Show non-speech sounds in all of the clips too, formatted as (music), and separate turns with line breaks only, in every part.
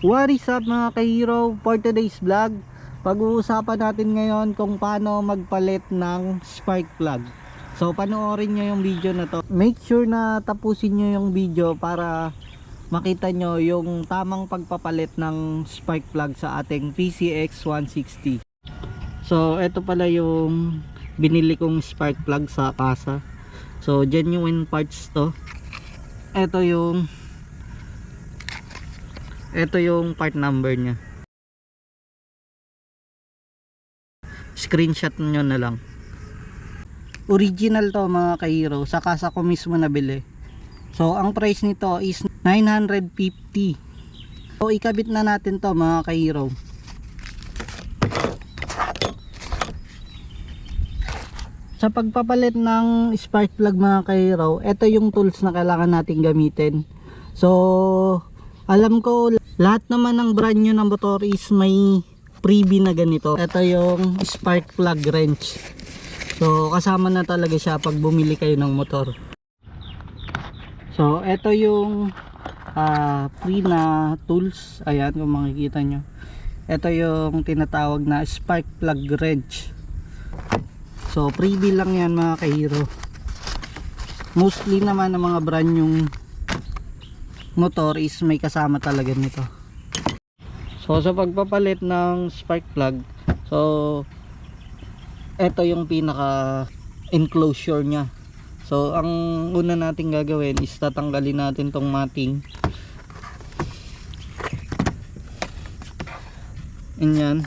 What is up mga ka-hero for today's vlog? Pag-uusapan natin ngayon kung paano magpalit ng spark plug. So panoorin nyo yung video na to. Make sure na tapusin nyo yung video para makita nyo yung tamang pagpapalit ng spark plug sa ating PCX 160. So ito pala yung binili kong spark plug sa kasa. So genuine parts to. Ito yung ito yung part number niya. Screenshot nyo na lang. Original to mga ka-hero. Sa kasa ko mismo nabili. So ang price nito is 950. So ikabit na natin to mga ka-hero. Sa pagpapalit ng spark plug mga ka-hero, ito yung tools na kailangan natin gamitin. So alam ko lahat naman ng brand new ng motor is may freebie na ganito. Ito yung spark plug wrench. So kasama na talaga siya pag bumili kayo ng motor. So ito yung ah, free na tools. Ayan kung makikita nyo. Ito yung tinatawag na spark plug wrench. So freebie lang yan mga kahiro. Mostly naman ng mga brand yung motor is may kasama talaga nito. So sa pagpapalit ng spark plug, so ito yung pinaka enclosure niya. So ang una natin gagawin is tatanggalin natin tong mating. Yan.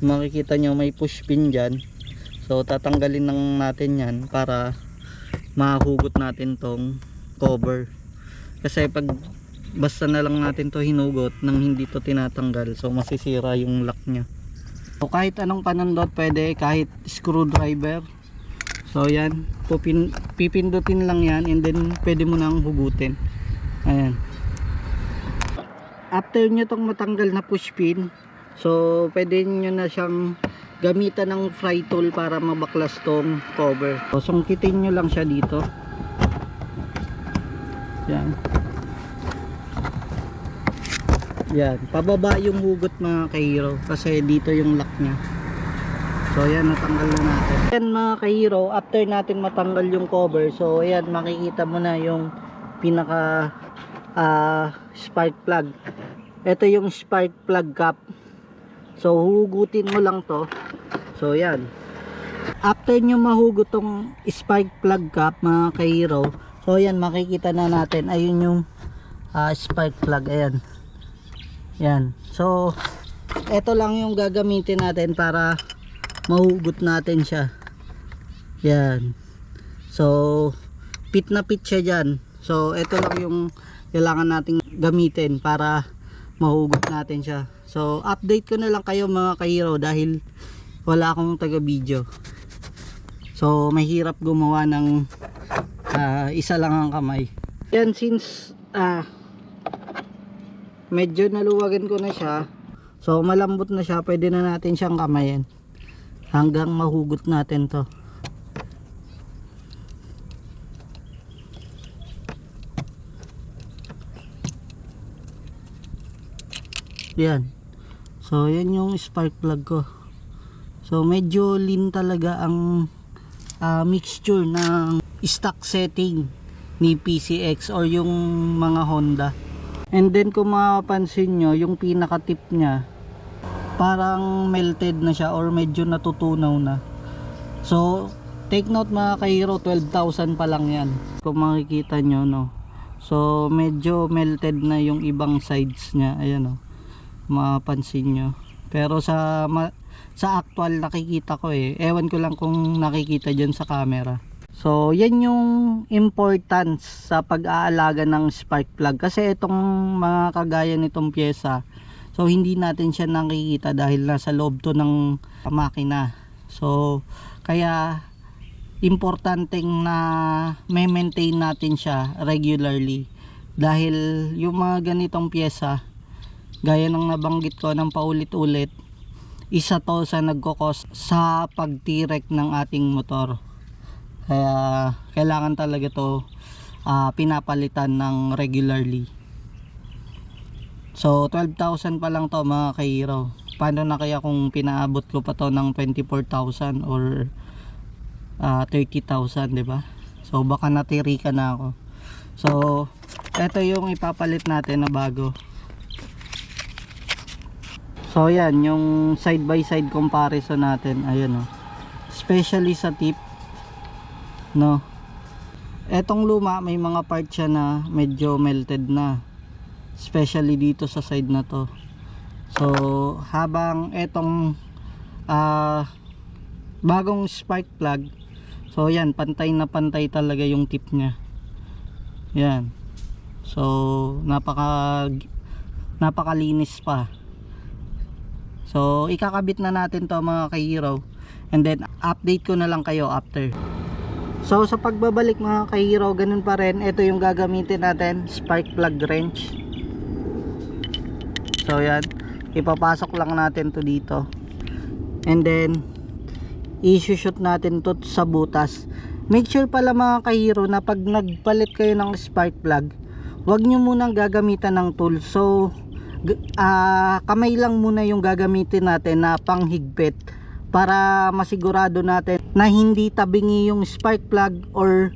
Makikita nyo may push pin dyan. So tatanggalin lang natin yan para mahugot natin tong cover. Kasi pag basta na lang natin to hinugot nang hindi to tinatanggal so masisira yung lock nya. So kahit anong panundot pwede kahit screwdriver. So yan, pupin, pipindutin lang yan and then pwede mo nang hugutin. Ayan. After nyo tong matanggal na push pin, so pwede nyo na siyang gamitan ng fry tool para mabaklas tong cover. So sungkitin nyo lang siya dito. Yan. Yan, pababa yung hugot mga kahiro kasi dito yung lock niya. So yan, natanggal na natin. Yan mga kahiro, after natin matanggal yung cover, so ayan, makikita mo na yung pinaka ah, spark plug. Ito yung spark plug cap. So hugutin mo lang to. So yan. After nyo mahugot tong spark plug cap mga kahiro, so yan makikita na natin ayun yung ah, spark plug ayan. Yan. So, ito lang yung gagamitin natin para mahugot natin siya. Yan. So, pit na pit siya dyan. So, ito lang yung kailangan nating gamitin para mahugot natin siya. So, update ko na lang kayo mga kahiro dahil wala akong taga video. So, mahirap gumawa ng ah, isa lang ang kamay. Yan, since ah, medyo naluwagan ko na siya so malambot na siya pwede na natin siyang kamayin. Hanggang mahugot natin to. Yan. So yan yung spark plug ko. So medyo lean talaga ang ah, mixture ng stock setting ni PCX or yung mga Honda And then kung mapapansin nyo, yung pinaka tip niya, parang melted na siya or medyo natutunaw na. So, take note mga kahiro, 12,000 pa lang yan. Kung makikita nyo, no. So, medyo melted na yung ibang sides niya. Ayan, no. Mapapansin nyo. Pero sa, sa actual nakikita ko eh. Ewan ko lang kung nakikita dyan sa camera. So, yan yung importance sa pag-aalaga ng spark plug. Kasi itong mga kagaya nitong pyesa, so hindi natin siya nakikita dahil nasa loob to ng makina. So, kaya importanteng na may maintain natin siya regularly. Dahil yung mga ganitong pyesa, gaya ng nabanggit ko ng paulit-ulit, isa to sa nagkokos sa pagtirek ng ating motor kaya kailangan talaga to ah, pinapalitan ng regularly So 12,000 pa lang to mga kahiro. Paano na kaya kung pinaabot ko pa to ng 24,000 or ah, 30,000, 'di ba? So baka natiri ka na ako. So ito yung ipapalit natin na bago. So yan, yung side by side comparison natin, ayun oh. Especially sa tip no. Etong luma may mga part siya na medyo melted na. Especially dito sa side na to. So habang etong ah bagong spark plug So yan, pantay na pantay talaga yung tip niya. Yan. So napaka napakalinis pa. So ikakabit na natin to mga kahiro. And then update ko na lang kayo after. So sa pagbabalik mga kahiro, ganun pa rin. Ito yung gagamitin natin, spark plug wrench. So yan, ipapasok lang natin to dito. And then i-shoot natin to sa butas. Make sure pala mga kahiro na pag nagpalit kayo ng spark plug, wag nyo munang gagamitan ng tool. So, ah, kamay lang muna yung gagamitin natin na panghigpit para masigurado natin na hindi tabingi yung spark plug or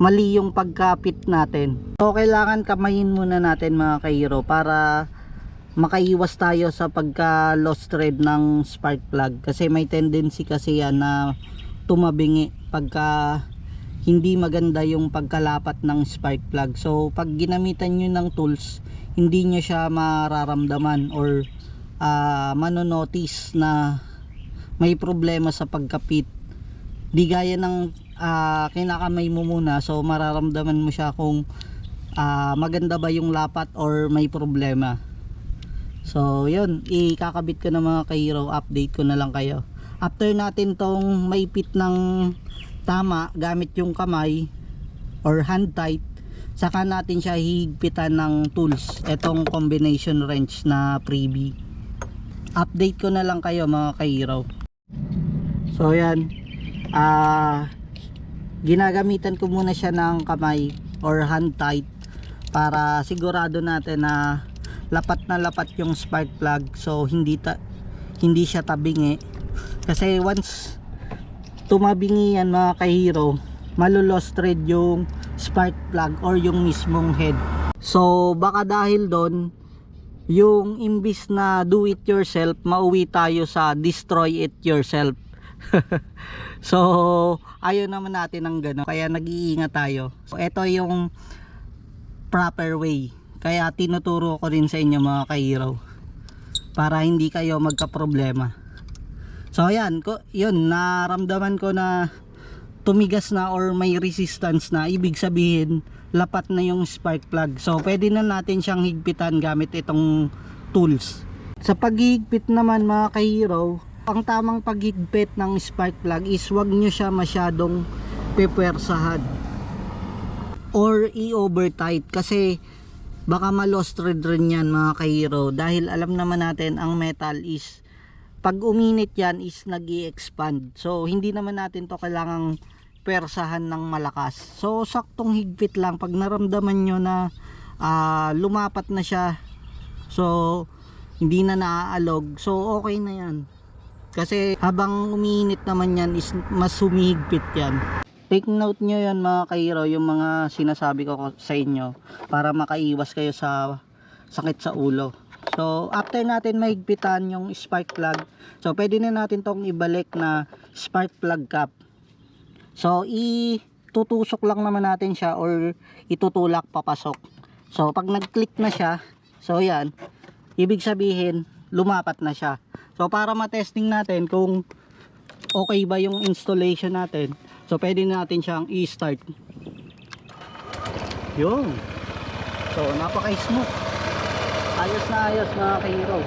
mali yung pagkapit natin. So, kailangan kamayin muna natin mga kahiro para makaiwas tayo sa pagka lost thread ng spark plug kasi may tendency kasi yan na tumabingi pagka hindi maganda yung pagkalapat ng spark plug so pag ginamitan nyo ng tools hindi nyo siya mararamdaman or uh, manonotice na may problema sa pagkapit di gaya ng ah, kinakamay mo muna so mararamdaman mo siya kung ah, maganda ba yung lapat or may problema So, yun, ikakabit ko na mga kahiro, update ko na lang kayo. After natin tong maipit ng tama gamit yung kamay or hand tight, saka natin siya higpitan ng tools. Etong combination wrench na freebie. Update ko na lang kayo mga kahiro. So, yan. Ah, ginagamitan ko muna siya ng kamay or hand tight para sigurado natin na lapat na lapat yung spark plug. So hindi ta hindi siya tabingi. Kasi once tumabingi yan mga kahiro malulost thread yung spark plug or yung mismong head. So baka dahil doon yung imbis na do it yourself mauwi tayo sa destroy it yourself (laughs) so ayaw naman natin ng gano'n kaya nag-iingat tayo. So ito yung proper way. Kaya tinuturo ko rin sa inyo mga kahiraw para hindi kayo magka problema so ayan ko, yun naramdaman ko na tumigas na or may resistance na. Ibig sabihin lapat na yung spark plug. So pwede na natin siyang higpitan gamit itong tools. Sa paghigpit naman mga kahiraw ang tamang paghigpit ng spark plug is wag nyo siya masyadong pepwersahan or i-over tight kasi baka ma-lost thread rin yan mga kahiro dahil alam naman natin ang metal is pag uminit yan is nag expand so hindi naman natin to kailangang persahan ng malakas. So saktong higpit lang. Pag naramdaman nyo na ah, lumapat na siya so hindi na naaalog. So okay na yan kasi habang umiinit naman yan is mas humihigpit yan Take note nyo yan mga kairo, yung mga sinasabi ko sa inyo para makaiwas kayo sa sakit sa ulo. So, after natin mahigpitan yung spark plug, so pwede na natin tong ibalik na spark plug cap. So, itutusok lang naman natin siya or itutulak papasok. So, pag nag-click na siya, so yan, ibig sabihin, lumapat na siya. So, para ma-testing natin kung okay ba yung installation natin, So pwede natin siyang i-start. Yun. So napaka-smooth. Ayos na ayos mga kahiro.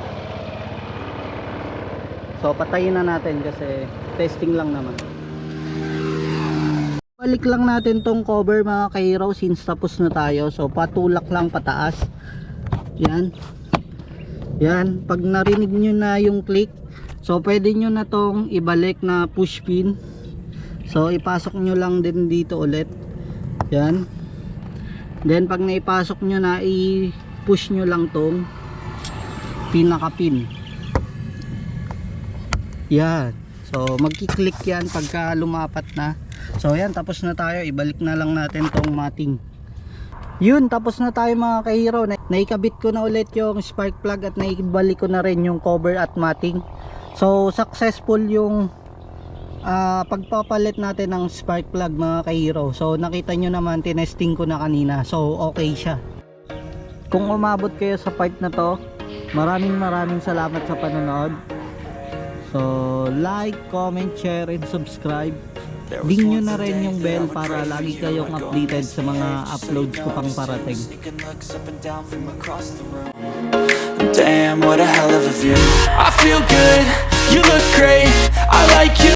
So patayin na natin kasi testing lang naman. Balik lang natin tong cover mga kahiro since tapos na tayo. So patulak lang pataas. Yan. Yan. Pag narinig nyo na yung click, so pwede nyo na tong ibalik na push pin. So ipasok nyo lang din dito ulit. Yan. Then pag naipasok nyo na i-push nyo lang tong pinaka-pin. Yan. So, magki-click yan pagka lumapat na. So, yan. Tapos na tayo. Ibalik na lang natin tong mating. Yun. Tapos na tayo mga kahiro. Na- Naikabit ko na ulit yung spark plug at naibalik ko na rin yung cover at mating. So, successful yung ah, pagpapalit natin ng spark plug mga kahiro. So, nakita nyo naman, tinesting ko na kanina. So, okay siya. Kung umabot kayo sa part na to, maraming maraming salamat sa panonood. So, like, comment, share, and subscribe. Ding nyo na rin yung bell para lagi kayong updated sa mga uploads ko pang parating.
Damn, what a hell of a view. I feel good, you look great. I like you.